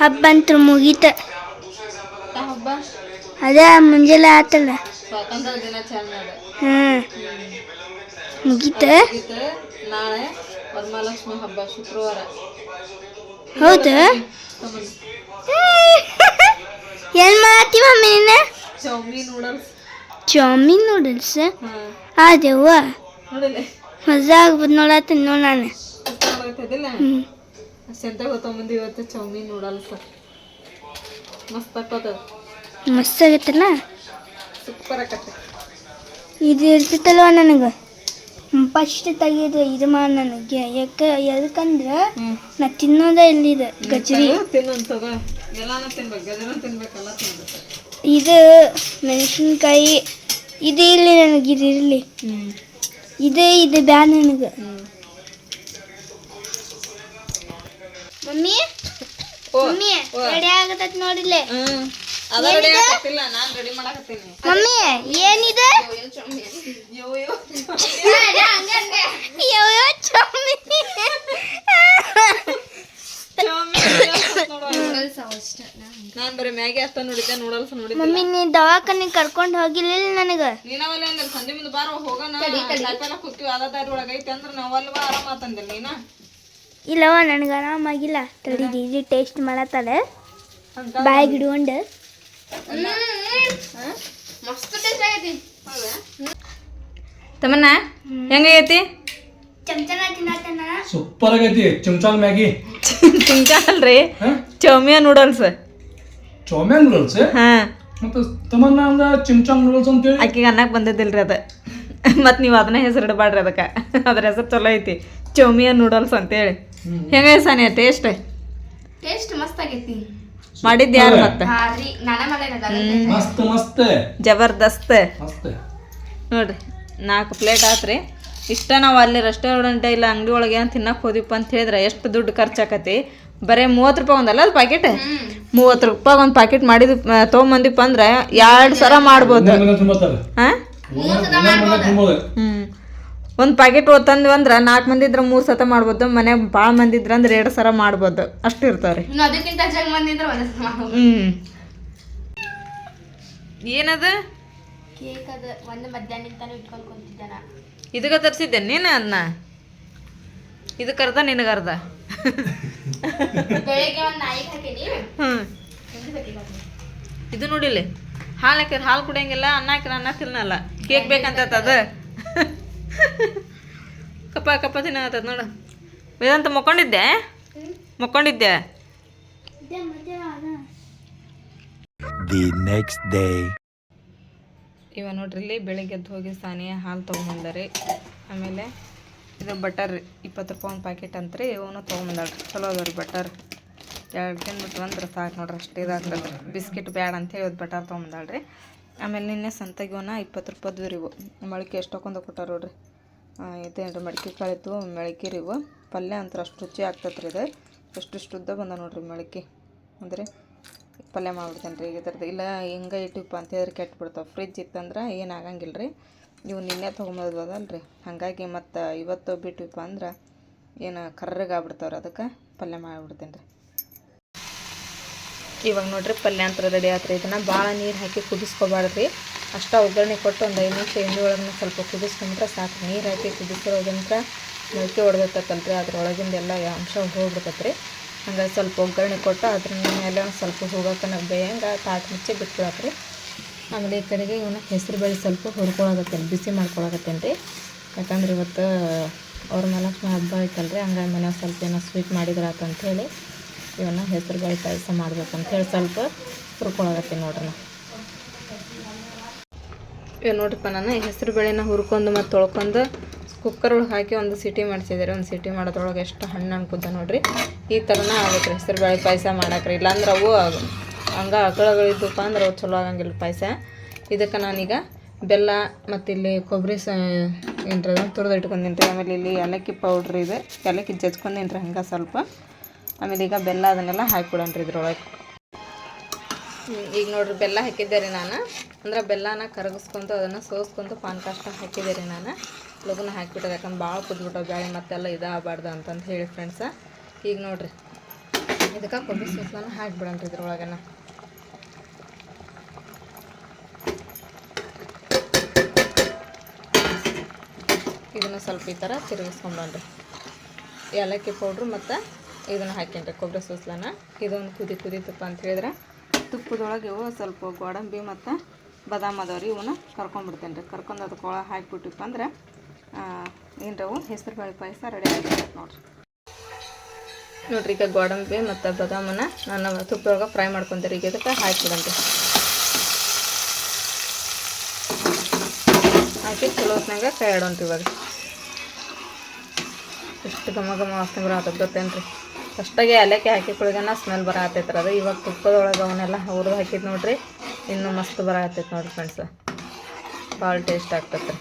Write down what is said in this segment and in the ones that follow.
ಹಬ್ಬ ಅಂತ ಮುಗೀತ. ಹಬ್ಬ ಅದೇ ಮುಂಜಾನೆ ಆತಲ್ಲ. ಸ್ವಾತಂತ್ರ್ಯ ದಿನಾಚರಣೆ ಹ್ಮ್. ಮುಗೀತ. ನಾಳೆ ವರಮಹಾಲಕ್ಷ್ಮಿ ಹಬ್ಬ ಶುಕ್ರವಾರ. ಹೌದು. ಏನು ಮಾಡತ್ತಿ ಮಮ್ಮಿ ನೀನು? ನೂಡಲ್ಸ್. Chow mein noodles? ಹಾಂ ಮಜಾ ಆಗ್ಬೋದು ನೋಡತ್ತೀನಿ ನೋಡ ನಾನು. ಹ್ಞೂ ಅಷ್ಟೆಂತ ಗೊತ್ತೊಂಬಂದು ಇವತ್ತು ಚೌಮಿ ಸರ್ ಮಸ್ತ್ ಆಕೋತದ ಮಸ್ತ್ ಆಗತ್ತಲ್ಲ ಸೂಪರ್ ಆಕತ್ತೆ ಇದು ಇರ್ತೈತಲ್ವ ನನಗೆ? ಫಸ್ಟ್ ತೆಗೆದು ಇದು ಮಾಡಿ ನನಗೆ. ಯಾಕೆ ಎದಕ್ಕಂದ್ರೆ ನಾ ತಿನ್ನೋದೇ ಇಲ್ಲಿದೆ ಗಜರಿ. ತಿನ್ನೊಂದು ತಗೋ. ಎಲ್ಲಾನು ತಿನ್ಬೇಕು ಗಜರ ತಿನ್ಬೇಕಲ್ಲ ತಿನ್ಬೇಕು. ಇದು ಮೆಣಸಿನ್ಕಾಯಿ ಇದು ಇಲ್ಲಿ ನನಗೆ ಇದು ಇರಲಿ ಇದು ಇದು ಬ್ಯಾಡ ನನಗೆ. ಮಮ್ಮಿ ಓ ಮಮ್ಮಿ ರೆಡಿ ಆಗತೈತಿ ನೋಡಿಲ್ಲ ಹ್ಞೂ ಅದ ರೆಡಿ ಆಗತ್ತಿಲ್ಲ ನಾನು ರೆಡಿ ಮಾಡಕತ್ತೀನಿ. ಮಮ್ಮಿ ಏನಿದೆ? ಯೋ ಯೋ ಯಾವ ಚೌಮಿ ನಾನು ಬರೀ ಮ್ಯಾಗಿ ಅಷ್ಟ ನೋಡಿದ್ದೆ ನೂಡಲ್ಸ್ ನೋಡಿದ್ದೆ. ಮಮ್ಮಿ ನೀ ದವಾಖಾನೆ ಕರ್ಕೊಂಡು ಹೋಗಿಲ್ಲ ನನಗೆ? ನೀನವಲ್ಲ ಅಂದ್ರೆ ಸಂಜೆ ಮುಂದೆ ಬಾರ ಹೋಗೋಣ. ಕುಕ್ಕಿವಿ ಅದ ದಾರಿ ಒಳಗೈತೆ ಐತೆ ಅಂದ್ರೆ ನಾವಲ್ವಾ ಆರಾಮ ಆತಂದಿಲ್ಲ ನೀನ? ಇಲ್ಲವ ನನಗೆ ಆರಾಮಾಗಿಲ್ಲ. ತಡಿ ಡಿಜಿ ಟೇಸ್ಟ್ ಮಾಡತ್ತಾಳೆ ಬಾಯಿಗೆ ಇಡ್ಕೊಂಡು ತಮ್ಮನ್ನ ಹೆಂಗೈತಿ ಸೂಪರ್ ಆಗೈತಿ. ಚಮಚಾಲ್ ಮ್ಯಾಗಿ. ಚಮಚಾಲ್ ಅಲ್ರಿ ಚೌಮಿಯ ನೂಡಲ್ಸ್. ಚೌಮ್ಯಾನ್ ನೂಡಲ್ಸ್? ಹಾ. ಮತ್ತೆ ತಮ್ಮನ್ನ ಅಂದ ಚಮಚಾಲ್ ನೂಡಲ್ಸ್ ಅಂತೇಳಿ? ಆಕಿಗೆ ಅನ್ನಕ್ಕೆ ಬಂದಿದ್ದಿಲ್ರಿ ಅದು. ಮತ್ತು ನೀವು ಅದನ್ನ ಹೆಸರು ಇಡಬಾಡ್ರಿ ಅದಕ್ಕೆ. ಅದ್ರ ಹೆಸರು ಚಲೋ ಐತಿ. ಚೌಮಿಯ ನೂಡಲ್ಸ್ ಅಂತೇಳಿ. ಹೇಳಿ ಹೆಂಗೈ ಸಾನಿಯ ಟೇಸ್ಟ್ ಟೇಸ್ಟ್ ಮಸ್ತ್ ಆಗೈತಿ. ಮಾಡಿದ್ದು ಯಾರು ಮತ್ತೆ? ಮಸ್ತ್ ಮಸ್ತ್. ಜಬರ್ದಸ್ತ್. ಮಸ್ತ್. ನೋಡ್ರಿ ನಾಲ್ಕು ಪ್ಲೇಟ್ ಆತ್ರಿ. ಇಷ್ಟ ನಾವು ಅಲ್ಲಿ ರೆಸ್ಟೋರೆಂಟ್ ಇಲ್ಲ ಅಂಗಡಿ ಒಳಗೆ ಏನು ತಿನ್ನಕ್ಕೆ ಹೋದಿಪ್ಪ ಅಂತ ಹೇಳಿದ್ರೆ ಎಷ್ಟು ದುಡ್ಡು ಖರ್ಚಾಕತಿ ಬರೀ ಮೂವತ್ತು ರೂಪಾಯಿ ಒಂದಲ್ಲ ಅದು ಪ್ಯಾಕೆಟ್ ಮೂವತ್ತು ರೂಪಾಯಿ ಒಂದು ಪ್ಯಾಕೆಟ್ ಮಾಡಿದ್ ತೊಗೊಂಬಂದಿಪ್ಪ ಅಂದ್ರೆ ಎರಡು ಸರ ಮಾಡ್ಬೋದು. ಹಾಂ? ಒಂದು ಪ್ಯಾಕೆಟ್ ಓದ್ತಂದ್ವಿ ಅಂದ್ರೆ ನಾಲ್ಕು ಮಂದಿ ಇದ್ರೆ ಮೂರು ಸತ ಮಾಡ್ಬೋದು ಮನೆ ಭಾಳ ಮಂದಿ ಇದ್ರೆ ಅಂದ್ರೆ ಎರಡು ಸರ ಮಾಡ್ಬೋದು. ಅಷ್ಟು ಇರ್ತಾವ್ರಿ. ಹ್ಞೂ ಏನದ? ಕೇಕ್ ಅದ ಒಂದು ಮಧ್ಯಾಹ್ನ ತಾನು ಇಟ್ಕೊಂಡು ಕುಂತಿದ್ದೆ ನಾ ಇದಕ್ಕೆ ತರಿಸಿದ್ದೆ. ನೀನು ಅದನ್ನ ಇದಕ್ಕೆ ಅರ್ಧ ನಿನಗೆ ಅರ್ಧ. ಬೆಳಿಗ್ಗೆ ಒಂದು ನಾಯಿಗೆ ಹಾಕೀನಿ. ಹ್ಞೂ ಇದು ನೋಡಿಲಿ ಹಾಲು ಹಾಕಿದ್ರೆ ಹಾಲು ಕುಡಿಯಂಗಿಲ್ಲ ಅನ್ನ ಹಾಕಿದ್ರೆ ಅನ್ನ ತಿನ್ನಲ್ಲ. ಕೇಕ್ ಬೇಕಂತ ಅದ. ಕಪ್ಪ ಕಪ್ಪ ತಿನ್ನತ್ತದ ನೋಡು. ವೇದಾಂತ ಮಕ್ಕೊಂಡಿದ್ದೆ? ಮಕ್ಕೊಂಡಿದ್ದೆ? ದಿ ನೆಕ್ಸ್ಟ್ ಡೇ ಇವ ನೋಡ್ರಿ ಇಲ್ಲಿ ಬೆಳಿಗ್ಗೆ ಎದ್ದು ಹೋಗಿ ಸಾನಿಯ ಹಾಲು ತೊಗೊಂಬಂದಾರಿ. ಆಮೇಲೆ ಇದು ಬಟರ್ ಇಪ್ಪತ್ತು ರೂಪಾಯಿ ಒಂದು ಪ್ಯಾಕೆಟ್ ಅಂತ್ರಿ ಇವನು ತೊಗೊಂಬಂದಾಳ್ರಿ ಚಲೋ ಅದಾವ್ರಿ ಬಟರ್. ಎರಡು ತಿನ್ಬಿಟ್ಟು ಅಂದ್ರೆ ಸಾಕು ನೋಡ್ರಿ, ಅಷ್ಟು ಇದಾಗ್ತದೆ ಬಿಸ್ಕಿಟ್ ಬ್ಯಾಡ ಅಂತ ಹೇಳೋದು ಬಟರ್ ತೊಗೊಂಬಂದಾಳ್ರಿ. ಆಮೇಲೆ ನಿನ್ನೆ ಸಂತೆಗಿವನ ಇಪ್ಪತ್ತು ರೂಪಾಯ್ದು ಇವು ಮೊಳಕೆ ಎಷ್ಟೊಂದು ಕೊಟ್ಟಾರ ನೋಡ್ರಿ. ಇದೇನು ರೀ ಮಡಿಕೆ ಕಾಳಿತ್ತು ಮೆಳಕೆ ರೀ ಇವು ಪಲ್ಯ ಅಂತ ಅಷ್ಟು ರುಚಿ ಆಗ್ತೈತೆ ರೀ ಇದು ಎಷ್ಟಿಷ್ಟು ಉದ್ದ ಬಂದ ನೋಡ್ರಿ ಮೊಳಕೆ ಅಂದರೆ ಪಲ್ಯ ಮಾಡ್ಬಿಡ್ತೇನೆ ರೀ ಇದ್ರದ್ದು. ಇಲ್ಲ, ಹಿಂಗೆ ಇಟ್ಟಿಪ್ಪ ಅಂತ ಹೇಳಿದ್ರೆ ಕೆಟ್ಟು ಬಿಡ್ತಾವೆ ಫ್ರಿಜ್ ಇತ್ತಂದ್ರೆ ಏನು ಆಗಂಗಿಲ್ಲ ರೀ ಇವು ನಿನ್ನೆ ತೊಗೊಂಬದಲ್ಲ ರೀ ಹಾಗಾಗಿ ಮತ್ತು ಇವತ್ತು ಬಿಟ್ವಿಪ್ಪ ಅಂದ್ರೆ ಏನು ಕರ್ರಗೆ ಆಗ್ಬಿಡ್ತಾವ್ರಿ ಅದಕ್ಕೆ ಪಲ್ಯ ಮಾಡಿಬಿಡ್ತೇನೆ ರೀ ಇವಾಗ ನೋಡ್ರಿ ಪಲ್ಯ ಅಂತ ರೆಡಿ ಆತ್ರಿ. ಇದನ್ನು ಭಾಳ ನೀರು ಹಾಕಿ ಕುದಿಸ್ಕೊಬಾರ್ದ್ರಿ. ಅಷ್ಟ ಒಗ್ಗರಣೆ ಕೊಟ್ಟು ಒಂದು ಐದು ನಿಮಿಷ ಎಣ್ಣೆ ಒಳಗೆ ಸ್ವಲ್ಪ ಕುದಿಸ್ಕೊಂಡ್ರೆ ಸಾಕು. ನೀರು ಹಾಕಿ ಕುದಿಸಿರೋದಂತ್ರ ಮೊಳಕೆ ಹೊಡೆದತ್ತಲ್ರಿ ಅದ್ರೊಳಗಿಂದ ಎಲ್ಲ ಅಂಶ ಹೋಗ್ಬಿಡ್ತೈತ್ರಿ. ಹಂಗಾಗಿ ಸ್ವಲ್ಪ ಒಗ್ಗರಣೆ ಕೊಟ್ಟು ಅದ್ರ ಮೇಲೆ ಒಂದು ಸ್ವಲ್ಪ ಹೋಗಕನ ಬೇಯಂಗೆ ತಾಟ್ ಮುಚ್ಚಿ ಬಿಟ್ಬಿಡತ್ರಿ ಆಮೇಲೆ ಈ ಕಡೆಗೆ ಇವನ್ನ ಹೆಸರು ಬೇಳೆ ಸ್ವಲ್ಪ ಹುರ್ಕೊಳಕತ್ತೇನೆ ಬಿಸಿ ಮಾಡ್ಕೊಳಕತ್ತೇನೆ ರೀ ಯಾಕಂದ್ರೆ ಇವತ್ತು ಅವ್ರ ಮಹಾಲಕ್ಷ್ಮಿ ಹಬ್ಬ ಐತಲ್ರಿ, ಹಂಗಾಗಿ ಮನೆಯಾಗ ಸ್ವಲ್ಪ ಏನೋ ಸ್ವೀಟ್ ಮಾಡಿದ್ರೆ ಆತಂಥೇಳಿ ಇವನ್ನ ಹೆಸರು ಬೇಳೆ ಪಾಯಸ ಮಾಡ್ಬೇಕಂತ ಹೇಳಿ ಸ್ವಲ್ಪ ಹುರ್ಕೊಳಕತ್ತೀನಿ ನೋಡ್ರಿ ನಾ ಇವಾಗ ನೋಡ್ರಿಪ್ಪ ನಾನು ಹೆಸರು ಬೇಳೆನ ಹುರ್ಕೊಂಡು ಮತ್ತು ತೊಳ್ಕೊಂಡು ಕುಕ್ಕರ್ ಒಳಗೆ ಹಾಕಿ ಒಂದು ಸಿಟಿ ಮಾಡಿಸಿದ್ದಾರೆ ಒಂದು ಸಿಟಿ ಮಾಡೋದ್ರೊಳಗೆ ಎಷ್ಟು ಹಣ್ಣು ಅನ್ಕುದ್ದ ನೋಡ್ರಿ. ಈ ಥರನೇ ಆಗುತ್ತೆ ರೀ ಹೆಸರು ಬೇಳೆ ಪಾಯಸ ಮಾಡಾಕ್ರಿ. ಇಲ್ಲಾಂದ್ರೆ ಅವು ಹಂಗೆ ಅಕಳಗಳಿದ್ದಪ್ಪ ಅಂದ್ರೆ ಅವು ಚಲೋ ಆಗಂಗಿಲ್ಲ ಪಾಯಸ. ಇದಕ್ಕೆ ನಾನೀಗ ಬೆಲ್ಲ ಮತ್ತು ಇಲ್ಲಿ ಕೊಬ್ಬರಿ ಸ, ಏನ್ರಿ ತುರಿದು ಇಟ್ಕೊಂಡೀನಿ ಆಮೇಲೆ ಇಲ್ಲಿ ಏಲಕ್ಕಿ ಪೌಡ್ರ್ ಇದೆ. ಏಲಕ್ಕಿ ಜಜ್ಕೊಂಡೀನಿ ರೀ ಹಂಗೆ ಸ್ವಲ್ಪ. ಆಮೇಲೆ ಈಗ ಬೆಲ್ಲ ಅದನ್ನೆಲ್ಲ ಹಾಕಿಬಿಡೋಣ ರೀ ಇದ್ರೊಳಗೆ. ಈಗ ನೋಡ್ರಿ ಬೆಲ್ಲ ಹಾಕಿದ್ದೆ ರೀ ನಾನು. ಅಂದ್ರೆ ಬೆಲ್ಲನ ಕರಗಿಸ್ಕೊಂತು, ಅದನ್ನು ಸೋಸ್ಕೊಂತು ಪಾನ್ ಕಾಸ್ಟ್ ಹಾಕಿದ್ದೆ ರೀ ನಾನು. ಲಗುನ ಹಾಕಿಬಿಟ್ಟೆ ಯಾಕಂದ್ರೆ ಭಾಳ ಕುದ್ಬಿಟ್ಟು ಬೇಳೆ ಮತ್ತೆಲ್ಲ ಇದಾಗಬಾರ್ದು ಅಂತಂದು ಹೇಳಿ ಫ್ರೆಂಡ್ಸ ಈಗ ನೋಡ್ರಿ. ಇದಕ್ಕೆ ಕೊಬ್ಬರಿ ಸೂಸ್ಲನ ರೀ ಇದ್ರೊಳಗನ. ಇದನ್ನು ಸ್ವಲ್ಪ ಈ ಥರ ತಿರುಗಿಸ್ಕೊಂಡ್ರಿ ಏಲಕ್ಕಿ ಪೌಡ್ರು ಮತ್ತು ಇದನ್ನು ಹಾಕ್ಯಂಡ್ರೆ ಕೊಬ್ಬರಿ ಸೂಸ್ಲನ. ಇದೊಂದು ಕುದಿ ಕುದಿ ತುಪ್ಪ ಅಂತ ಹೇಳಿದ್ರೆ. ತುಪ್ಪದೊಳಗೆ ಇವು ಸ್ವಲ್ಪ ಗೋಡಂಬಿ ಮತ್ತು ಬಾದಾಮ್ ಅದಾವ್ರಿ ಇವನ್ನ ಕರ್ಕೊಂಡ್ಬಿಡ್ತೇನೆ ರೀ ಕರ್ಕೊಂಡು ಅದಕ್ಕೆ ಒಳಗೆ ಹಾಕಿಬಿಟ್ಟಿಪ್ಪ ಅಂದ್ರೆ ಏನರವು ಹೆಸರು ಬೇಳೆ ಪಾಯಸ ರೆಡಿ ಆಗಿರ್ತೈತೆ ನೋಡ್ರಿ. ನೋಡ್ರಿ, ಈಗ ಗೋಡಂಬಿ ಮತ್ತು ಬಾದಾಮನ್ನ ನಾನು ತುಪ್ಪದೊಳಗೆ ಫ್ರೈ ಮಾಡ್ಕೊತೀರಿ. ಈಗ ಇದಕ್ಕೆ ಹಾಕಿಬಿಡಂತೆ ಹಾಕಿ ಚಲೋ ಹೊತ್ನಾಗ ಕೈ ಆಡೋಣ್ರಿ ಇವಾಗ. ಎಷ್ಟು ಘಮ ಘಮ ವಾಸನೆ ಗೊತ್ತೇನು ಗೊತ್ತೇನ್ರಿ? ಫಸ್ಟಾಗೆ ಏಲಕ್ಕಿ ಹಾಕಿ ಕುಳಿಗನ ಸ್ಮೆಲ್ ಬರತ್ತೈತ್ರ ಅದು. ಇವಾಗ ತುಪ್ಪದೊಳಗೆ ಅವನ್ನೆಲ್ಲ ಹುರಿದು ಹಾಕಿದ್ ನೋಡ್ರಿ ಇನ್ನೂ ಮಸ್ತ್ ಬರತ್ತೈತೆ ನೋಡಿರಿ ಫ್ರೆಂಡ್ಸ್ ಭಾಳ ಟೇಸ್ಟ್ ಆಗ್ತೈತ್ರಿ.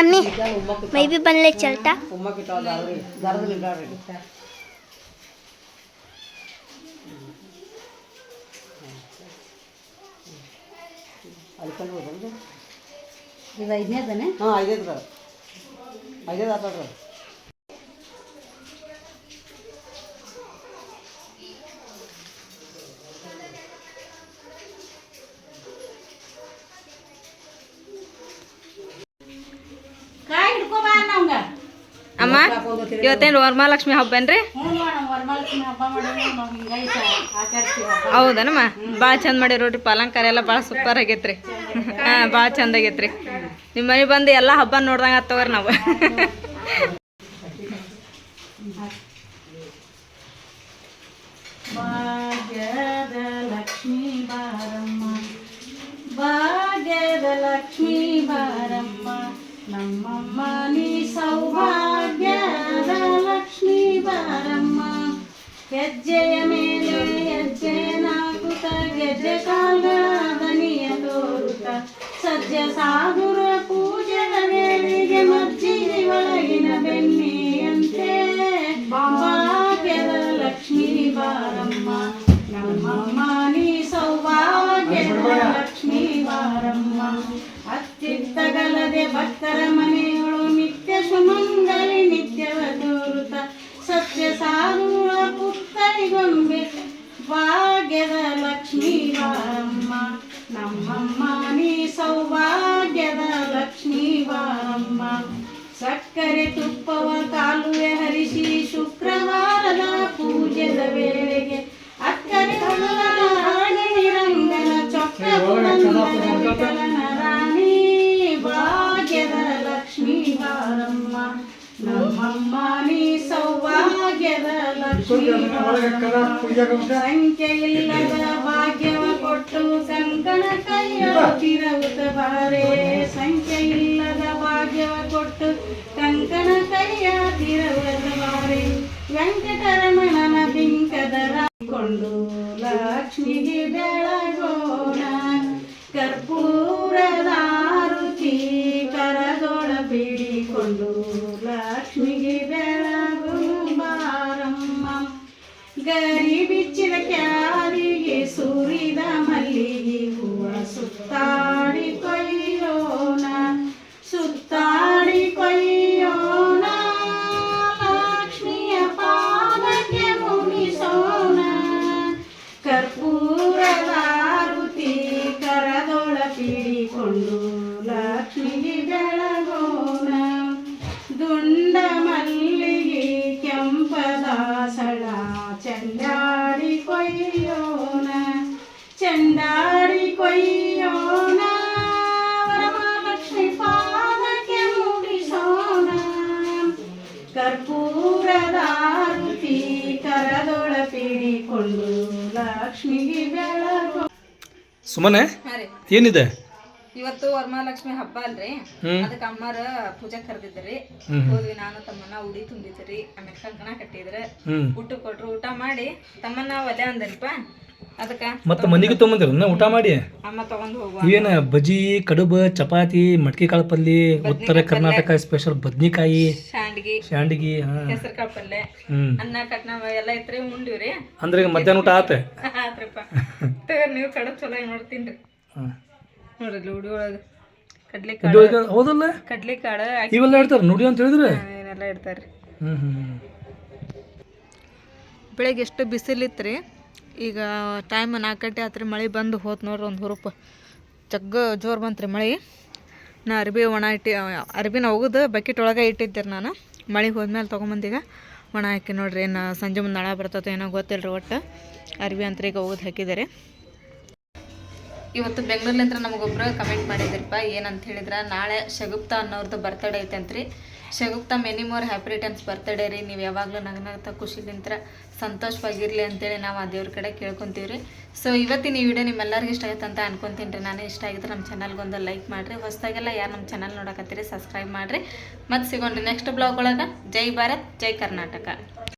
ಅಮ್ಮಿ ಮೈ ಬಿ ಇದು ಐದನೇದನೆ ಹಾಂ ಐದೈದು ಐದೈದು ಅಮ್ಮ ಇವತ್ತೇನು ವರಮಹಾಲಕ್ಷ್ಮಿ ಹಬ್ಬ ಏನ್ರಿ? ಹೌದನಮ್ಮ? ಭಾಳ ಚಂದ ಮಾಡಿ ನೋಡ್ರಿ ಅಲಂಕಾರ ಎಲ್ಲ ಭಾಳ ಸೂಪರ್ ಆಗೈತ್ರಿ. ಹಾಂ ಭಾಳ ಚಂದ ಆಗೈತ್ರಿ. ನಿಮ್ಮ ಬಂದು ಎಲ್ಲ ಹಬ್ಬ ನೋಡ್ದಂಗೆ ಆತವ್ರಿ ನಾವು. ಭಾಗ್ಯದ ಲಕ್ಷ್ಮೀ ಬಾರಮ್ಮ ಭಾಗ್ಯದ ಲಕ್ಷ್ಮೀ ಬಾರಮ್ಮ, ನಮ್ಮಮ್ಮ ನೀ ಸೌಭಾಗ್ಯದ ಲಕ್ಷ್ಮೀ ಬಾರಮ್ಮ. ಹೆಜ್ಜೆಯ ಮೇಲೆ ಹೆಜ್ಜೆ ನಾಕುತ ಗೆಜ್ಜೆ ಕಾಲ್ಗಳ ದನಿಯ ತೋರುತ್ತ ಸಜ್ಜ ಸೌಭಾಗ್ಯದ ಲಕ್ಷ್ಮೀ ಬಾರಮ್ಮ ಅತ್ತಿತ್ತಗಲದೆ ಭಕ್ತರ ಮನೆಯೊಳು ನಿತ್ಯ ಸುಮಂಗಲಿ ನಿತ್ಯವ ದೂರುತ ಸತ್ಯ ಸಾಧುಳ ಪುತ್ತರಿಗೊಂಬೆ ಭಾಗ್ಯದ ಲಕ್ಷ್ಮೀ ವಾರಮ್ಮ, ನಮ್ಮಮ್ಮ ನೀ ಸೌಭಾಗ್ಯದ ಲಕ್ಷ್ಮೀ ವಾರಮ್ಮ. ಸಕ್ಕರೆ ತುಪ್ಪವ ಕಾಲುವೆ ಹರಿಸಿ ಶುಕ್ರವಾರದ ಪೂಜೆದ ವೇಳೆಗೆ ಅಕ್ಕರೆ ಇಲ್ಲದ ಭಾಗ್ಯವ ಕೊಟ್ಟು ಕಂಕಣ ಕೈಯ ತಿರವುತ ಬಾರೆ ಸಂಖ್ಯೆ ಇಲ್ಲದ ಭಾಗ್ಯವ ಕೊಟ್ಟು ಕಂಕಣ ಕೈಯ ತಿರವುತ ಬಾರೆ ವೆಂಕಟರಮಣನ ಬಿಂಕದರ ಕೊಂಡು ಲಕ್ಷ್ಮಿಗೆ ಬೆಳಗೋಣ. కర్పూ ಸುಮ್ಮನೆ ಏನಿದೆ? ಇವತ್ತು ವರಮಹಾಲಕ್ಷ್ಮಿ ಹಬ್ಬ ಅಲ್ರಿ. ಅದಕ್ಕೆ ಅಮ್ಮಾರ ಪೂಜೆ ಕರೆದಿದ್ರಿ. ಹೋದ್ವಿ ನಾನು ತಮ್ಮನ್ನ ಉಡಿ ತುಂಬಿದ್ರಿ ಆಮೇಲೆ ಕಂಕಣ ಕಟ್ಟಿದ್ರ. ಊಟ ಕೊಟ್ರು. ಊಟ ಮಾಡಿ ತಮ್ಮನ್ನ ಒಲೆ ಅಂದರಿಪ್ಪ. ಅದಕ್ಕೆ ಮತ್ತೆ ಮನೆಗೆ ತೊಗೊಂಬಂದಿರ ಊಟ ಮಾಡಿ. ಅಮ್ಮ ತಗೊಂಡು ಹೋಗುವ ಇವೇನ ಬಜ್ಜಿ ಕಡುಬು ಚಪಾತಿ ಮಟ್ಕಿ ಕಾಳು ಪಲ್ಯ ಉತ್ತರ ಕರ್ನಾಟಕ ಸ್ಪೆಷಲ್ ಬದ್ನಿಕಾಯಿ ಶಾಂಡ್ಗಿ. ಶಾಂಡ್ಗಿ ಹೆಸರು ಕಾಳು ಪಲ್ಯ ಅನ್ನ ಕಟ್ನ ಎಲ್ಲ ಐತ್ರಿ ಉಂಡಿವ್ರಿ. ಅಂದ್ರೆ ಈಗ ಮಧ್ಯಾಹ್ನ ಊಟ ಆತ? ಆತ್ರಿಪ್ಪ. ನೀವು ಕಡಬ ಚಲೋ ನೋಡ್ತೀನಿ ರೀ. ನೋಡ್ರಿ ಲೂಡಿ ಒಳಗೆ. ಕಡ್ಲಿ ಇದು ಕಾಳು ಈಗ ಹೌದಲ್ಲ? ಕಡ್ಲಿ ಕಾಳು ಇವೆಲ್ಲ ಇಡ್ತಾರೆ ನೋಡಿ ಅಂತ ಹೇಳಿದ್ರೆ? ಎಲ್ಲ ಇಡ್ತಾರೆ ಬೆಳಗ್ಗೆ ಎಷ್ಟು ಬಿಸಿಲಿತ್ತು ರೀ ಈಗ ಟೈಮ್ ನಾಲ್ಕು ಗಂಟೆ ಆತ್ರಿ, ಮಳೆ ಬಂದು ಹೋತ್ ನೋಡ್ರಿ ಒಂದು ಹುರುಪು. ಜಗ್ಗ ಜೋರು ಬಂತು ಮಳೆ. ನಾ ಅರ್ಬಿ ಒಣ ಇಟ್ಟಿ, ಅರ್ಬಿನ ಒಗದು ಬಕೆಟ್ ಒಳಗೆ ಇಟ್ಟಿದ್ದೆ ನಾನು. ಮಳೆ ಹೋದ್ಮೇಲೆ ತೊಗೊಂಬಂದೀಗ ಒಣ ಹಾಕಿ ನೋಡ್ರಿ, ಏನು ಸಂಜೆ ಮುಂದೆ ನಳ ಬರ್ತೈತೆ ಏನೋ ಗೊತ್ತಿಲ್ಲ ರೀ ಒಟ್ಟು. ಅರ್ಬಿ ಅಂತ ಈಗ ಹಾಕಿದ್ದಾರೆ ಇವತ್ತು ಬೆಂಗಳೂರ್ಲಿಂದ ನಮಗೊಬ್ರು ಕಮೆಂಟ್ ಮಾಡಿದ್ರಪ್ಪ, ಏನಂತ ಹೇಳಿದ್ರೆ, ನಾಳೆ ಶಗುಪ್ತ ಅನ್ನೋರ್ದು ಬರ್ತಡೇ ಐತೆ ಅಂತೀರಿ. Shagufta many more happy returns birthday ರೀ. ನೀವು ಯಾವಾಗಲೂ ನಗನಗ್ತಾ ಖುಷಿಲಿಂತ್ರ, ಸಂತೋಷವಾಗಿರಲಿ ಅಂತೇಳಿ ನಾವು ಆ ದೇವ್ರ ಕಡೆ ಕೇಳ್ಕೊತೀವಿ ರೀ ಸೊ ಇವತ್ತಿನ ಈ ವಿಡಿಯೋ ನಿಮ್ಮೆಲ್ಲರಿಗೂ ಇಷ್ಟ ಆಗುತ್ತೆ ಅಂತ ಅನ್ಕೊತೀನಿ ರೀ. ನಾನು ಇಷ್ಟ ಆಗಿದ್ರೆ ನಮ್ಮ ಚಾನಲ್ಗೊಂದು ಲೈಕ್ ಮಾಡಿರಿ. ಹೊಸದಾಗೆಲ್ಲ ಯಾರು ನಮ್ಮ ಚಾನಲ್ ನೋಡಕತ್ತೀರಿ ಸಬ್ಸ್ಕ್ರೈಬ್ ಮಾಡಿರಿ. ಮತ್ತು ಸಿಗೋಣ್ರಿ ನೆಕ್ಸ್ಟ್ ಬ್ಲಾಗ್ ಒಳಗೆ. ಜೈ ಭಾರತ್, ಜೈ ಕರ್ನಾಟಕ.